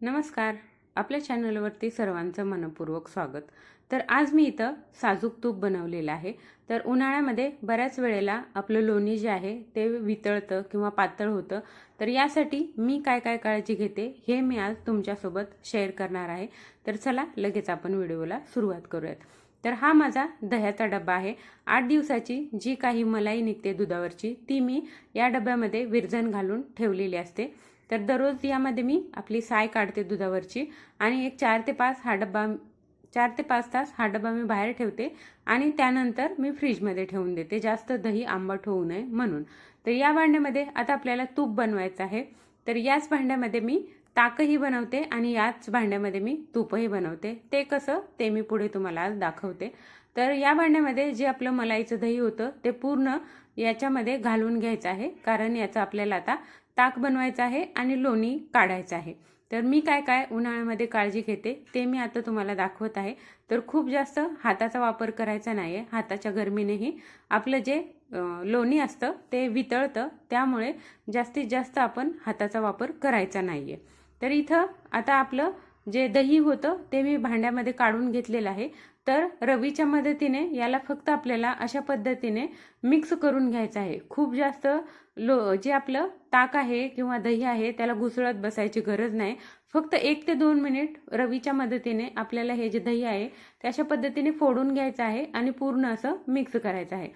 नमस्कार. आपल्या चॅनलवरती सर्वांचं मनपूर्वक स्वागत. तर आज मी इथं साजूक तूप बनवलेलं आहे. तर उन्हाळ्यामध्ये बऱ्याच वेळेला आपलं लोणी जे आहे ते वितळतं किंवा पातळ होतं. तर यासाठी मी काय काय काळजी घेते हे मी आज तुमच्यासोबत शेअर करणार आहे. तर चला लगेच आपण व्हिडिओला सुरुवात करूयात. तर हा माझा दह्याचा डबा आहे. आठ दिवसाची जी काही मलाई निघते दुधावरची ती मी या डब्यामध्ये विरजण घालून ठेवलेली असते. तर दररोज यामध्ये मी आपली साय काढते दुधावरची आणि एक चार ते पाच हा डब्बा चार ते पाच तास हा डबा मी बाहेर ठेवते आणि त्यानंतर मी फ्रीजमध्ये ठेवून देते. जास्त दही आंबट होऊ नये म्हणून. तर या भांड्यामध्ये आता आपल्याला तूप बनवायचं आहे. तर याच भांड्यामध्ये मी ताकही बनवते आणि याच भांड्यामध्ये मी तूपही बनवते. ते कसं? ते मी पुढे तुम्हाला आज दाखवते. तर या भांड्यामध्ये जे आपलं मलाईचं दही होतं ते पूर्ण याच्यामध्ये घालून घ्यायचं आहे. कारण याचं आपल्याला आता ताक बनवायचं आहे आणि लोणी काढायचं आहे. तर मी काय काय उन्हाळ्यामध्ये काळजी घेते ते मी आता तुम्हाला दाखवत आहे. तर खूप जास्त हाताचा वापर करायचा नाही आहे हाताच्या गरमीनेही. आपलं जे लोणी असतं ते वितळतं त्यामुळे जास्तीत जास्त आपण हाताचा वापर करायचा नाही आहे तर इथं आता आपलं जे दही होतं ते मी भांड्यामध्ये काढून घेतलेलं आहे. तर रवीच्या मदतीने याला फक्त आपल्याला अशा पद्धतीने मिक्स करून घ्यायचं आहे. खूप जास्त लो जे आपलं ताक आहे किंवा दही आहे त्याला घुसळत बसायची गरज नाही. फक्त एक ते दोन मिनिट रवीच्या मदतीने आपल्याला हे जे दही आहे ते अशा पद्धतीने फोडून घ्यायचं आहे आणि पूर्ण असं मिक्स करायचं आहे.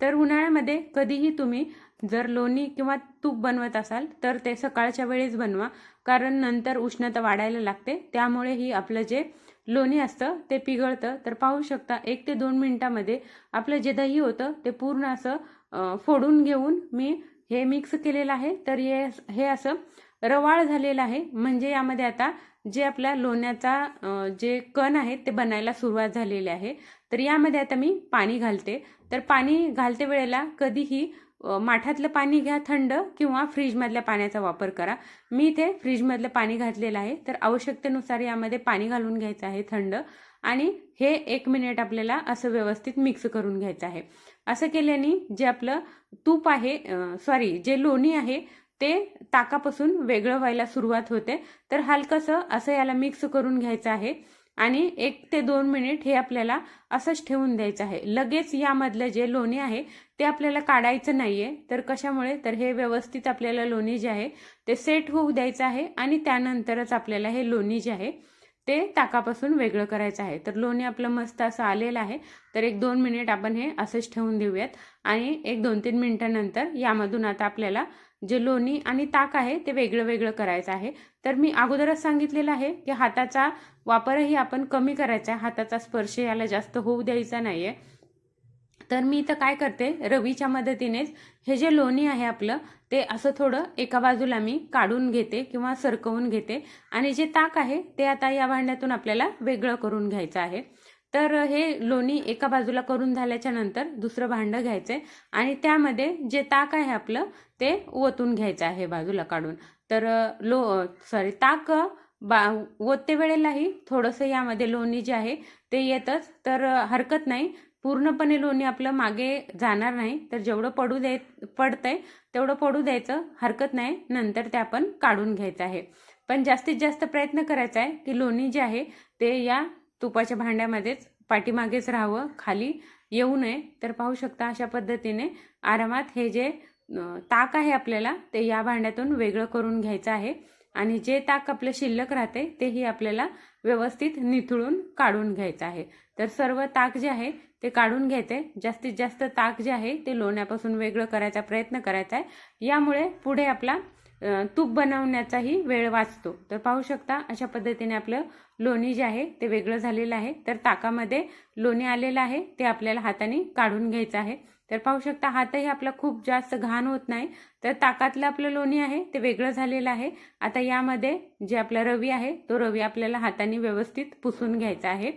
तर उन्हाळ्यामध्ये कधीही तुम्ही जर लोणी किंवा तूप बनवत असाल तर ते सकाळच्या वेळेस बनवा कारण नंतर उष्णता वाढायला लागते. त्यामुळे ही आपलं जे लोणी असतं ते पिघळतं. तर पाहू शकता एक ते दोन मिनिटामध्ये आपलं जे दही होतं ते पूर्ण असं फोडून घेऊन मी हे मिक्स केलेलं आहे. तर हे हे असं रवाळ झालेलं आहे. म्हणजे यामध्ये आता जे आपल्या लोण्याचा जे कण आहे ते बनायला सुरुवात झालेली आहे. तर यामध्ये आता मी पाणी घालते. तर पाणी घालते वेळेला कधीही माठातलं पाणी घ्या थंड किंवा फ्रीजमधल्या पाण्याचा वापर करा. मी इथे फ्रीजमधलं पाणी घातलेलं आहे. तर आवश्यकतेनुसार यामध्ये पाणी घालून घ्यायचं आहे थंड आणि हे एक मिनिट आपल्याला असं व्यवस्थित मिक्स करून घ्यायचं आहे. असं केल्याने जे आपलं तूप आहे सॉरी जे लोणी आहे ते ताकापासून वेगळं व्हायला सुरुवात होते. तर हलकंसं असं याला मिक्स करून घ्यायचं आहे. आणि एक ते दोन मिनिट हे आपल्याला असंच ठेवून द्यायचं आहे. लगेच यामधलं जे लोणी आहे ते आपल्याला काढायचं नाही आहे तर कशामुळे? तर हे व्यवस्थित आपल्याला लोणी जे आहे ते सेट होऊ द्यायचं आहे आणि त्यानंतरच आपल्याला हे लोणी जे आहे ते ताकापासून वेगळं करायचं आहे. तर लोणी आपलं मस्त असं आलेलं आहे. तर एक दोन मिनिट आपण हे असंच ठेवून देऊयात आणि एक दोन तीन मिनटानंतर यामधून आता आपल्याला जे लोणी आणि ताक आहे ते वेगळं वेगळं करायचं आहे. तर मी अगोदरच सांगितलेलं आहे की हाताचा वापरही आपण कमी करायचा आहे. हाताचा स्पर्श याला जास्त होऊ द्यायचा नाही आहे तर मी इथं काय करते? रवीच्या मदतीनेच हे जे लोणी आहे आपलं ते असं थोडं एका बाजूला मी काढून घेते किंवा सरकवून घेते. आणि जे ताक आहे ते आता या भांड्यातून आपल्याला वेगळं करून घ्यायचं आहे. तर हे लोणी एका बाजूला करून झाल्याच्यानंतर दुसरं भांडं घ्यायचं आहे आणि त्यामध्ये जे ताक आहे आपलं ते ओतून घ्यायचं आहे बाजूला काढून. तर लो सॉरी ताक बा ओतते वेळेलाही थोडंसं यामध्ये लोणी जे आहे ते येतच. तर हरकत नाही. पूर्णपणे लोणी आपलं मागे जाणार नाही. तर जेवढं पडू द्याय पडतंय तेवढं पडू द्यायचं. हरकत नाही. नंतर ते आपण काढून घ्यायचं आहे. पण जास्तीत जास्त प्रयत्न करायचा आहे की लोणी जे आहे ते या तुपाच्या भांड्यामध्येच पाठीमागेच राहावं खाली येऊ नये. तर पाहू शकता अशा पद्धतीने आरामात हे जे ताक आहे आपल्याला ते या भांड्यातून वेगळं करून घ्यायचं आहे. आणि जे ताक आपलं शिल्लक राहते तेही आपल्याला व्यवस्थित निथळून काढून घ्यायचं आहे. तर सर्व ताक जे आहे ते काढून घ्यायचे. जास्तीत जास्त ताक जे आहे ते लोण्यापासून वेगळं करायचा प्रयत्न करायचा आहे. यामुळे पुढे आपला तूप बनवण्याचाही वेळ वाचतो. तर पाहू शकता अशा पद्धतीने आपलं लोणी जे आहे ते वेगळं झालेलं आहे. तर ताकामध्ये लोणी आलेलं आहे ते आपल्याला हाताने काढून घ्यायचं आहे. तर पाहू शकता हातही आपला खूप जास्त घाण होत नाही. तर ताकातलं आपलं लोणी आहे ते वेगळं झालेलं आहे. आता यामध्ये जे आपला रवी आहे तो रवी आपल्याला हाताने व्यवस्थित पुसून घ्यायचा आहे.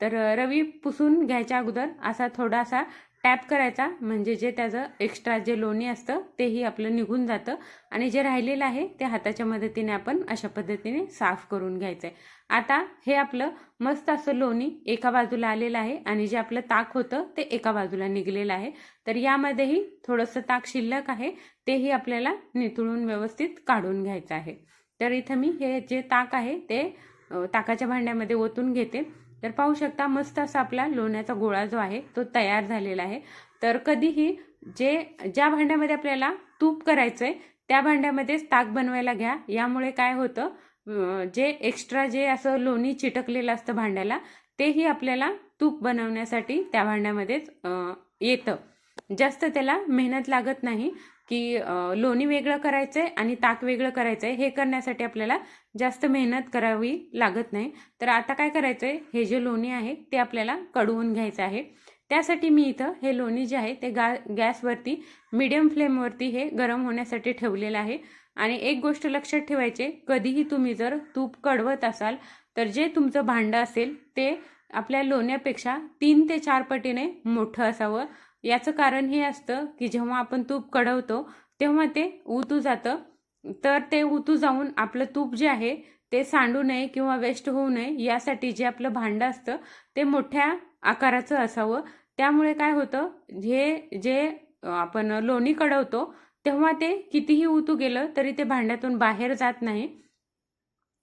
तर रवी पुसून घ्यायच्या अगोदर असा थोडासा टॅप करायचा म्हणजे जे त्याचं एक्स्ट्रा जे लोणी असतं तेही आपलं निघून जातं. आणि जे राहिलेलं आहे ते हाताच्या मदतीने आपण अशा पद्धतीने साफ करून घ्यायचं आहे आता हे आपलं मस्त असं लोणी एका बाजूला आलेलं आहे आणि जे आपलं ताक होतं ते एका बाजूला निघलेलं आहे. तर यामध्येही थोडंसं ताक शिल्लक आहे तेही आपल्याला नितळून व्यवस्थित काढून घ्यायचं आहे. तर इथं मी हे जे ताक आहे ते ताकाच्या भांड्यामध्ये ओतून घेते. तर पाहू शकता मस्त असा आपला लोण्याचा गोळा जो आहे तो तयार झालेला आहे. तर कधीही जे ज्या भांड्यामध्ये आपल्याला तूप करायचं आहे त्या भांड्यामध्येच ताक बनवायला घ्या. यामुळे काय होतं जे एक्स्ट्रा जे असं लोणी चिटकलेलं असतं भांड्याला तेही आपल्याला तूप बनवण्यासाठी त्या भांड्यामध्येच येतं. जास्त त्याला मेहनत लागत नाही. की लोणी वेगळं करायचं आहे आणि ताक वेगळं करायचं आहे हे करण्यासाठी आपल्याला जास्त मेहनत करावी लागत नाही. तर आता काय करायचं आहे हे जे लोणी आहे ते आपल्याला कडवून घ्यायचं आहे. त्यासाठी मी इथं हे लोणी जे आहे ते गा गॅसवरती मिडियम फ्लेमवरती हे गरम होण्यासाठी ठेवलेलं आहे. आणि एक गोष्ट लक्षात ठेवायचे कधीही तुम्ही जर तूप कडवत असाल तर जे तुमचं भांडं असेल ते आपल्या लोण्यापेक्षा तीन ते चार पटीने मोठं असावं. याचं कारण हे असतं की जेव्हा आपण तूप कढवतो तेव्हा ते उतू जातं. तर ते उतू जाऊन आपलं तूप जे आहे ते सांडू नये किंवा वेस्ट होऊ नये यासाठी जे आपलं भांडं असतं ते मोठ्या आकाराचं असावं. त्यामुळे काय होतं हे जे आपण लोणी कढवतो तेव्हा ते कितीही उतू गेलं तरी ते भांड्यातून बाहेर जात नाही.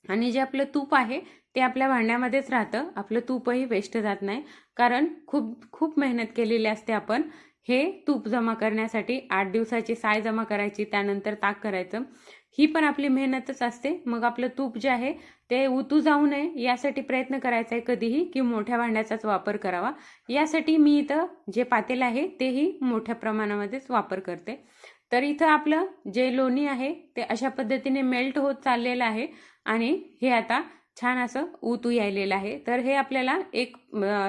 आणि जे आपलं तूप आहे ते आपल्या भांड्यामध्येच राहतं. आपलं तूपही वेस्ट जात नाही. कारण खूप खूप मेहनत केलेली असते आपण. हे तूप जमा करण्यासाठी आठ दिवसाची साय जमा करायची त्यानंतर ताक करायचं. ही पण आपली मेहनतच असते. मग आपलं तूप जे आहे ते उतू जाऊ नये यासाठी प्रयत्न करायचा आहे कधीही की मोठ्या भांड्याचाच वापर करावा. यासाठी मी इथं जे पातेल आहे तेही मोठ्या प्रमाणामध्येच वापर करते. तर इथं आपलं जे लोणी आहे ते अशा पद्धतीने मेल्ट होत चाललेलं आहे. आणि हे आता छान असं ऊतू यायलेलं आहे. तर हे आपल्याला एक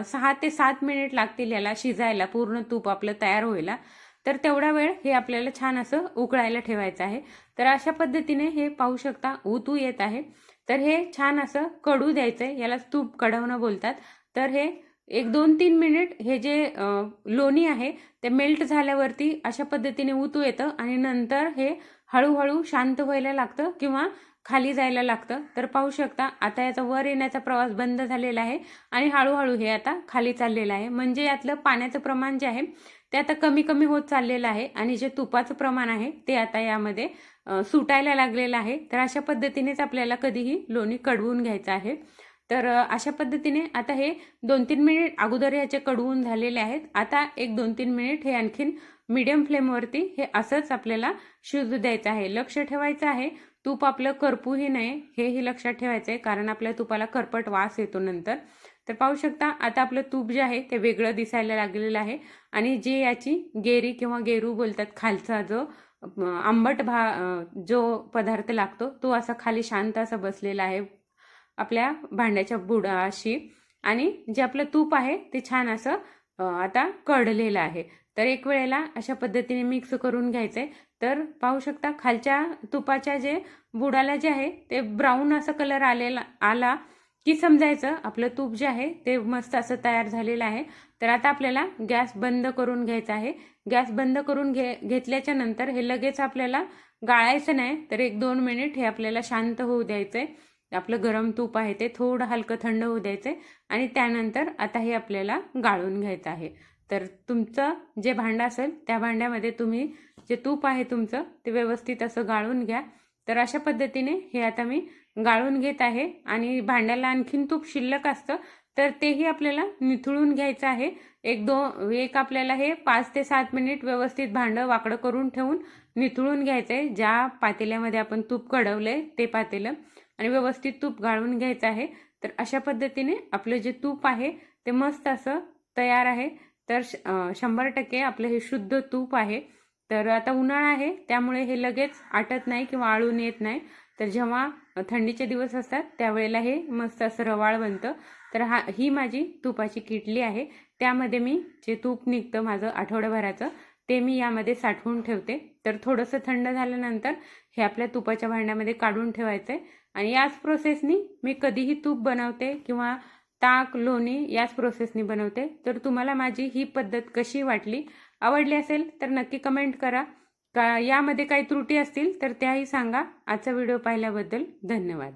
सहा ते सात मिनिट लागतील याला शिजायला पूर्ण तूप आपलं तयार व्हायला. तर तेवढा वेळ हे आपल्याला छान असं उकळायला ठेवायचं आहे. तर अशा पद्धतीने हे पाहू शकता ऊतू येत आहे. तर हे छान असं कडू द्यायचं आहे याला तूप कढवणं बोलतात. तर हे एक दोन तीन मिनिट हे जे लोणी आहे ते मेल्ट झाल्यावरती अशा पद्धतीने उतू येतं आणि नंतर हे हळूहळू शांत व्हायला लागतं किंवा खाली जायला लागतं. तर पाहू शकता आता याचा वर येण्याचा प्रवास बंद झालेला आहे आणि हळूहळू हे आता खाली चाललेलं आहे. म्हणजे यातलं पाण्याचं प्रमाण जे आहे ते आता कमी कमी होत चाललेलं आहे आणि जे तुपाचं प्रमाण आहे ते आता यामध्ये सुटायला लागलेलं आहे. तर अशा पद्धतीनेच आपल्याला कधीही लोणी कडवून घ्यायचं आहे. तर अशा पद्धतीने आता हे दोन तीन मिनिट अगोदर ह्याचे कडवून झालेले आहेत. आता एक दोन तीन मिनिट हे आणखीन मीडियम फ्लेमवरती हे असंच आपल्याला शिजू द्यायचं आहे. लक्ष ठेवायचं आहे. तूप आपलं करपूही नये हेही लक्षात ठेवायचं आहे कारण आपल्या तुपाला करपट वास येतो नंतर. तर पाहू शकता आता आपलं तूप जे आहे ते वेगळं दिसायला लागलेलं आहे. आणि जे याची गेरी किंवा गेरू बोलतात खालचा जो आंबट भा जो पदार्थ लागतो तो असा खाली शांत असा बसलेला आहे आपल्या भांड्याच्या बुडाशी. आणि जे आपलं तूप आहे ते छान असं आता कढलेलं आहे. तर एक वेळेला अशा पद्धतीने मिक्स करून घ्यायचं आहे तर पाहू शकता खालच्या तुपाच्या जे बुडाला जे आहे ते ब्राऊन असं कलर आलेला आला की समजायचं आपलं तूप जे आहे ते मस्त असं तयार झालेलं आहे. तर आता आपल्याला गॅस बंद करून घ्यायचा आहे. गॅस बंद करून घे घेतल्याच्या नंतर हे लगेच आपल्याला गाळायचं नाही तर एक दोन मिनिट हे आपल्याला शांत होऊ द्यायचं आहे आपलं गरम तूप आहे ते थोडं हलकं थंड होऊ द्यायचं आहे आणि त्यानंतर आता हे आपल्याला गाळून घ्यायचं आहे. तर तुमचं जे भांडं असेल त्या भांड्यामध्ये तुम्ही जे तूप आहे तुमचं ते व्यवस्थित असं गाळून घ्या. तर अशा पद्धतीने हे आता मी गाळून घेत आहे आणि भांड्याला आणखीन तूप शिल्लक असतं तर तेही आपल्याला निथळून घ्यायचं आहे. एक दो एक आपल्याला हे पाच ते सात मिनिट व्यवस्थित भांडं वाकडं करून ठेवून निथळून घ्यायचं आहे ज्या पातेल्यामध्ये आपण तूप कढवलं आहे ते पातेलं. आणि व्यवस्थित तूप गाळून घ्यायचं आहे. तर अशा पद्धतीने आपलं जे तूप आहे ते मस्त असं तयार आहे. तर श- शंभर टक्के आपलं हे शुद्ध तूप आहे. तर आता उन्हाळा आहे त्यामुळे हे लगेच आटत नाही किंवा आळून येत नाही. तर जेव्हा थंडीचे दिवस असतात त्यावेळेला हे मस्त असं रवाळ बनतं. तर हा ही माझी तुपाची किटली आहे. त्यामध्ये मी जे तूप निघतं माझं आठवड्याभराचं ते मी यामध्ये साठवून ठेवते. तर थोडंसं थंड झाल्यानंतर हे आपल्या तुपाच्या भांड्यामध्ये काढून ठेवायचं आहे आणि याच प्रोसेसनी मी कधीही तूप बनवते किंवा ताक लोणी याच प्रोसेसनी बनवते. तर तुम्हाला माझी ही पद्धत कशी वाटली? आवडली असेल तर नक्की कमेंट करा. का यामध्ये काही त्रुटी असतील तर त्याही सांगा. आजचा व्हिडिओ पाहिल्याबद्दल धन्यवाद.